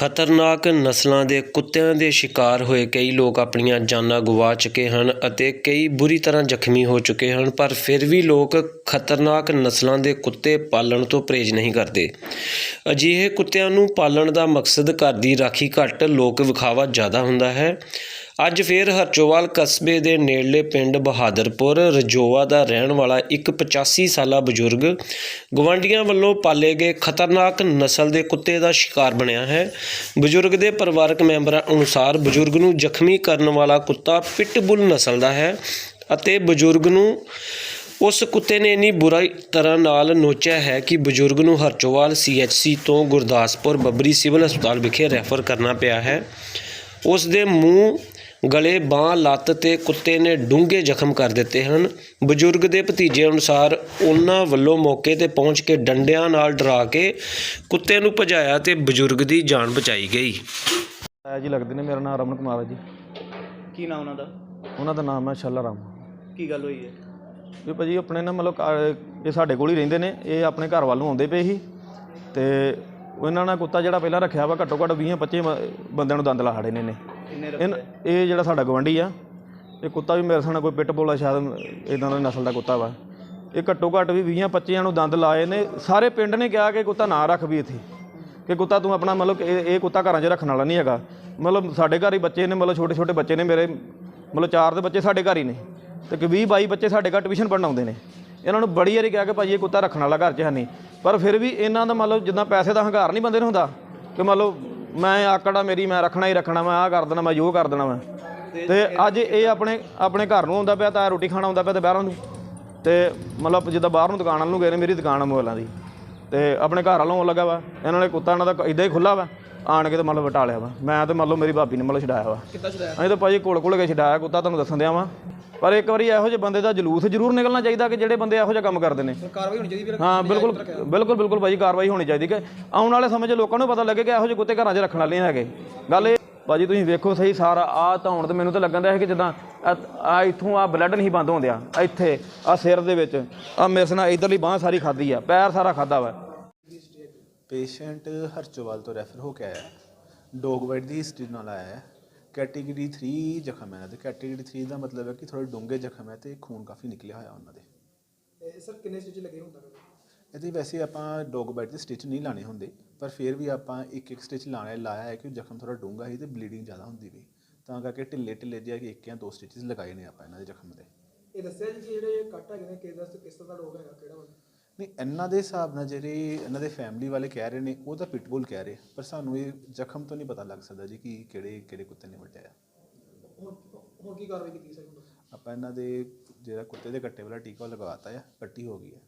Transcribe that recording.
ਖਤਰਨਾਕ ਨਸਲਾਂ ਦੇ ਕੁੱਤਿਆਂ ਦੇ ਸ਼ਿਕਾਰ ਹੋਏ ਕਈ ਲੋਕ ਆਪਣੀਆਂ ਜਾਨਾਂ ਗਵਾ ਚੁੱਕੇ ਹਨ ਅਤੇ ਕਈ ਬੁਰੀ ਤਰ੍ਹਾਂ ਜ਼ਖਮੀ ਹੋ ਚੁੱਕੇ ਹਨ, ਪਰ ਫਿਰ ਵੀ ਲੋਕ ਖਤਰਨਾਕ ਨਸਲਾਂ ਦੇ ਕੁੱਤੇ ਪਾਲਣ ਤੋਂ ਪਰਹੇਜ਼ ਨਹੀਂ ਕਰਦੇ। ਅਜਿਹੇ ਕੁੱਤਿਆਂ ਨੂੰ ਪਾਲਣ ਦਾ ਮਕਸਦ ਘਰ ਦੀ ਰਾਖੀ ਘੱਟ ਲੋਕ ਵਿਖਾਵਾ ਜ਼ਿਆਦਾ ਹੁੰਦਾ ਹੈ। ਅੱਜ ਫੇਰ ਹਰਚੋਵਾਲ ਕਸਬੇ ਦੇ ਨੇੜਲੇ ਪਿੰਡ ਬਹਾਦਰਪੁਰ, ਰਜੋਆ ਦਾ ਰਹਿਣ ਵਾਲਾ ਇੱਕ 85 ਸਾਲਾ ਬਜ਼ੁਰਗ ਗਵਾਂਡੀਆਂ ਵੱਲੋਂ ਪਾਲੇ ਗਏ ਖਤਰਨਾਕ ਨਸਲ ਦੇ ਕੁੱਤੇ ਦਾ ਸ਼ਿਕਾਰ ਬਣਿਆ ਹੈ। ਬਜ਼ੁਰਗ ਦੇ ਪਰਿਵਾਰਕ ਮੈਂਬਰਾਂ ਅਨੁਸਾਰ ਬਜ਼ੁਰਗ ਨੂੰ ਜ਼ਖਮੀ ਕਰਨ ਵਾਲਾ ਕੁੱਤਾ ਪਿਟਬੁਲ ਨਸਲ ਦਾ ਹੈ ਅਤੇ ਬਜ਼ੁਰਗ ਨੂੰ ਉਸ ਕੁੱਤੇ ਨੇ ਇੰਨੀ ਬੁਰੀ ਤਰ੍ਹਾਂ ਨਾਲ ਨੋਚਿਆ ਹੈ ਕਿ ਬਜ਼ੁਰਗ ਨੂੰ ਹਰਚੋਵਾਲ ਸੀਐਚਸੀ ਤੋਂ ਗੁਰਦਾਸਪੁਰ ਬੱਬਰੀ ਸਿਵਲ ਹਸਪਤਾਲ ਵਿਖੇ ਰੈਫਰ ਕਰਨਾ ਪਿਆ ਹੈ। ਉਸ ਦੇ ਮੂੰਹ ਗਲੇ ਬਾਹ ਲੱਤ ਤੇ ਕੁੱਤੇ ਨੇ ਡੂੰਘੇ ਜ਼ਖਮ ਕਰ ਦਿੱਤੇ ਹਨ। ਬਜ਼ੁਰਗ ਦੇ ਭਤੀਜੇ ਅਨੁਸਾਰ ਉਹਨਾਂ ਵੱਲੋਂ ਮੌਕੇ ਤੇ ਪਹੁੰਚ ਕੇ ਡੰਡਿਆਂ ਨਾਲ ਡਰਾ ਕੇ ਕੁੱਤੇ ਨੂੰ ਭਜਾਇਆ ਤੇ ਬਜ਼ੁਰਗ ਦੀ ਜਾਨ ਬਚਾਈ ਗਈ। ਆਇਆ ਜੀ ਲੱਗਦੇ ਨੇ ਮੇਰਾ ਨਾਮ ਰਮਨ ਕੁਮਾਰ ਹੈ ਜੀ। ਕੀ ਨਾਮ ਉਹਨਾਂ ਦਾ? ਉਹਨਾਂ ਦਾ ਨਾਮ ਹੈ ਸ਼ੱਲਾ ਰਾਮ। ਕੀ ਗੱਲ ਹੋਈ ਹੈ? ਵੀ ਭਾਜੀ ਆਪਣੇ ਨਾ ਮਤਲਬ ਘਰ- ਇਹ ਸਾਡੇ ਕੋਲ ਹੀ ਰਹਿੰਦੇ ਨੇ ਇਹ ਆਪਣੇ ਘਰ ਵੱਲ ਨੂੰ ਆਉਂਦੇ ਪਏ ਸੀ। ਤੇ ਉਹਨਾਂ ਨਾਲ ਕੁੱਤਾ ਜਿਹੜਾ ਪਹਿਲਾਂ ਰੱਖਿਆ ਵਾ ਘੱਟੋ ਘੱਟ 20 25 ਬੰਦਿਆਂ ਨੂੰ ਦੰਦ ਲਾ ਖੜੇ ਨੇ ਨੇ ਇਨ- ਇਹ ਜਿਹੜਾ ਸਾਡਾ ਗਵੰਡੀ ਆ ਇਹ ਕੁੱਤਾ ਵੀ ਮੇਰੇ ਸਾਹਮਣੇ ਕੋਈ ਪਿੱਟ ਬੋਲਾ ਸ਼ਾਇਦ ਇਦਾਂ ਦਾ ਨਸਲ ਦਾ ਕੁੱਤਾ ਵਾ। ਇਹ ਘੱਟੋ ਘੱਟ ਵੀ 20 25 ਨੂੰ ਦੰਦ ਲਾਏ ਨੇ। ਸਾਰੇ ਪਿੰਡ ਨੇ ਕਿਹਾ ਕਿ ਕੁੱਤਾ ਨਾ ਰੱਖ ਵੀ ਇੱਥੇ। ਕਿ ਕੁੱਤਾ ਤੂੰ ਆਪਣਾ ਮਤਲਬ ਕਿ ਇਹ ਇਹ ਕੁੱਤਾ ਘਰਾਂ 'ਚ ਰੱਖਣ ਵਾਲਾ ਨਹੀਂ ਹੈਗਾ। ਮਤਲਬ ਸਾਡੇ ਘਰ ਹੀ ਬੱਚੇ ਨੇ ਮਤਲਬ ਛੋਟੇ ਛੋਟੇ ਬੱਚੇ ਨੇ ਮੇਰੇ। ਮਤਲਬ ਚਾਰ ਦੇ ਬੱਚੇ ਸਾਡੇ ਘਰ ਹੀ ਨੇ। ਤੇ ਕਿ 20 22 ਬੱਚੇ ਸਾਡੇ ਘਰ ਟਿਊਸ਼ਨ ਪੜ੍ਹਨ ਆਉਂਦੇ ਨੇ। ਇਹਨਾਂ ਨੂੰ ਬੜੀ ਵਾਰੀ ਕਿਹਾ ਕਿ ਭਾਜੀ ਇਹ ਕੁੱਤਾ ਰੱਖਣ ਵਾਲਾ ਘਰ 'ਚ ਹੈ ਨਹੀਂ। ਪਰ ਫਿਰ ਵੀ ਇਹਨਾਂ ਦਾ ਮਤਲਬ ਜਿੱਦਾਂ ਪੈਸੇ ਦਾ ਹੰਕਾਰ ਨਹੀਂ ਬੰਦੇ ਨੂੰ ਹੁੰਦਾ ਕਿ ਮਤਲਬ ਮੈਂ ਆਕੜਾ ਮੇਰੀ ਮੈਂ ਰੱਖਣਾ ਹੀ ਰੱਖਣਾ ਮੈਂ ਆਹ ਕਰ ਦੇਣਾ ਮੈਂ ਜੋ ਕਰ ਦੇਣਾ ਮੈਂ ਤੇ ਅੱਜ ਇਹ ਆਪਣੇ ਆਪਣੇ ਘਰ ਨੂੰ ਆਉਂਦਾ ਪਿਆ, ਤਾਂ ਰੋਟੀ ਖਾਣਾ ਆਉਂਦਾ ਪਿਆ ਤੇ ਬਾਹਰਾਂ ਨੂੰ। ਤੇ ਮਤਲਬ ਜਿੱਦਾਂ ਬਾਹਰ ਨੂੰ ਦੁਕਾਨ ਵੱਲ ਨੂੰ ਗਏ ਨੇ, ਮੇਰੀ ਦੁਕਾਨ ਆ ਮੋਬਾਈਲਾਂ ਦੀ। ਤੇ ਆਪਣੇ ਘਰ ਵੱਲੋਂ ਲੱਗਾ ਵਾ। ਇਹਨਾਂ ਨੇ ਕੁੱਤਾ ਇਹਨਾਂ ਦਾ ਇਦਾਂ ਹੀ ਖੁੱਲਾ ਵਾ। ਆਣ ਕੇ ਤੇ ਮਤਲਬ ਵਟਾ ਲਿਆ ਵਾ। ਮੈਂ ਤੇ ਮੰਨ ਲਓ ਮੇਰੀ ਭਾਬੀ ਨੇ ਮਤਲਬ ਛਡਾਇਆ ਵਾ। ਕਿੱਦਾਂ ਛਡਾਇਆ? ਅਸੀਂ ਤਾਂ ਭਾਜੀ ਕੋਲ ਕੋਲ ਕੇ ਛਡਾਇਆ ਕੁੱਤਾ ਤੁਹਾਨੂੰ ਦੱਸਣ ਦਿਆਂ ਵਾ। ਪਰ ਇੱਕ ਵਾਰੀ ਇਹੋ ਜਿਹੇ ਬੰਦੇ ਦਾ ਜਲੂਸ ਜ਼ਰੂਰ ਨਿਕਲਣਾ ਚਾਹੀਦਾ ਕਿ ਜਿਹੜੇ ਬੰਦੇ ਇਹੋ ਜਿਹਾ ਕੰਮ ਕਰਦੇ ਨੇ। ਕਾਰਵਾਈ ਹੋਣੀ ਚਾਹੀਦੀ ਹਾਂ ਬਿਲਕੁਲ ਬਿਲਕੁਲ ਬਿਲਕੁਲ ਭਾਜੀ ਕਾਰਵਾਈ ਹੋਣੀ ਚਾਹੀਦੀ ਕਿ ਆਉਣ ਵਾਲੇ ਸਮੇਂ 'ਚ ਲੋਕਾਂ ਨੂੰ ਪਤਾ ਲੱਗੇ ਕਿ ਇਹੋ ਜਿਹੇ ਕੁੱਤੇ ਘਰਾਂ 'ਚ ਰੱਖਣ ਵਾਲੇ ਹੈਗੇ। ਗੱਲ ਇਹ ਭਾਜੀ ਤੁਸੀਂ ਵੇਖੋ ਸਹੀ ਸਾਰਾ ਆ ਧੌਣ ਤੇ ਮੈਨੂੰ ਤਾਂ ਲੱਗਣ ਦਿਆ ਹੈ ਕਿ ਜਿੱਦਾਂ ਆ ਇੱਥੋਂ ਆ ਬਲੱਡ ਨਹੀਂ ਬੰਦ ਹੁੰਦਿਆ ਇੱਥੇ ਆ ਸਿਰ ਦੇ ਵਿੱਚ ਆ ਮੇਰੇ ਨਾਲ ਇਧਰਲੀ ਬਾਹ ਸਾਰੀ ਖਾਦੀ ਆ ਪੈਰ ਸਾਰਾ ਖਾਦਾ ਵਾ। ਪੇਸ਼ੈਂਟ ਹਰਚੋਵਾਲ ਤੋਂ ਰੈਫਰ ਹੋ ਕੇ ਆਇਆ ਡੌਗ ਵਾਈਟ ਦੀ ਹਿਸਟਰੀ ਨਾਲ ਆਇਆ ਹੈ। ਕੈਟੇਗਰੀ 3 ਜ਼ਖਮ ਹੈ। ਤੇ ਕੈਟੇਗਰੀ 3 ਦਾ ਮਤਲਬ ਹੈ ਕਿ ਥੋੜੇ ਡੂੰਘੇ ਜ਼ਖਮ ਹੈ ਤੇ ਖੂਨ ਕਾਫੀ ਨਿਕਲਿਆ ਹੋਇਆ ਉਹਨਾਂ ਦੇ। ਸਰ ਕਿੰਨੇ ਸਟਿਚ ਲੱਗੇ ਹੁੰਦਾ ਇਹਦੇ ਵੈਸੇ ਆਪਾਂ ਡੌਗ ਬਾਈਟ ਦੇ ਸਟਿਚ ਨਹੀਂ ਲਾਣੇ ਹੁੰਦੇ ਪਰ ਫਿਰ ਵੀ ਆਪਾਂ ਇੱਕ ਇੱਕ ਸਟਿਚ ਲਾਣਾ ਲਾਇਆ ਹੈ ਕਿ ਜ਼ਖਮ ਥੋੜਾ ਡੂੰਘਾ ਸੀ ਤੇ ਬਲੀਡਿੰਗ ਜ਼ਿਆਦਾ ਹੁੰਦੀ ਵੀ। ਤਾਂ ਕਰਕੇ ਢਿੱਲੇ ਢਿੱਲੇ ਜਿਹਾ ਕਿ ਇੱਕ ਜਾਂ ਦੋ ਸਟਿਚਸ ਲਗਾਏ ਨੇ ਆਪਾਂ ਇਹਨਾਂ ਦੇ ਜ਼ਖਮ ਦੇ। ਇਹ ਦੱਸਿਆ ਜੀ ਕਿ ਜਿਹੜੇ ਕੱਟ ਹੈਗੇ ਨੇ ਕਿਸ ਦਾ ਕਿਸ ਤਰ੍ਹਾਂ ਦਾ ਰੋਗ ਹੈਗਾ ਕਿਹੜਾ ਵਾਲਾ? ਨਹੀਂ ਇਹਨਾਂ ਦੇ ਹਿਸਾਬ ਨਾਲ ਜਿਹੜੇ ਇਹਨਾਂ ਦੇ ਫੈਮਿਲੀ ਵਾਲੇ ਕਹਿ ਰਹੇ ਨੇ ਉਹ ਤਾਂ ਪਿਟਬੁਲ ਕਹਿ ਰਹੇ ਪਰ ਸਾਨੂੰ ਇਹ ਜ਼ਖਮ ਤੋਂ ਨਹੀਂ ਪਤਾ ਲੱਗ ਸਕਦਾ ਜੀ ਕਿ ਕਿਹੜੇ ਕਿਹੜੇ ਕੁੱਤੇ ਨੇ ਵੱਢਿਆ। ਹੁਣ ਕੀ ਕਾਰਵਾਈ ਕੀਤੀ ਸਰ ਆਪਾਂ ਇਹਨਾਂ ਦੇ ਜਿਹੜਾ ਕੁੱਤੇ ਦੇ ਕੱਟੇ ਵਾਲਾ ਟੀਕਾ ਲਗਵਾਤਾ ਆ ਪੱਟੀ ਹੋ ਗਈ ਹੈ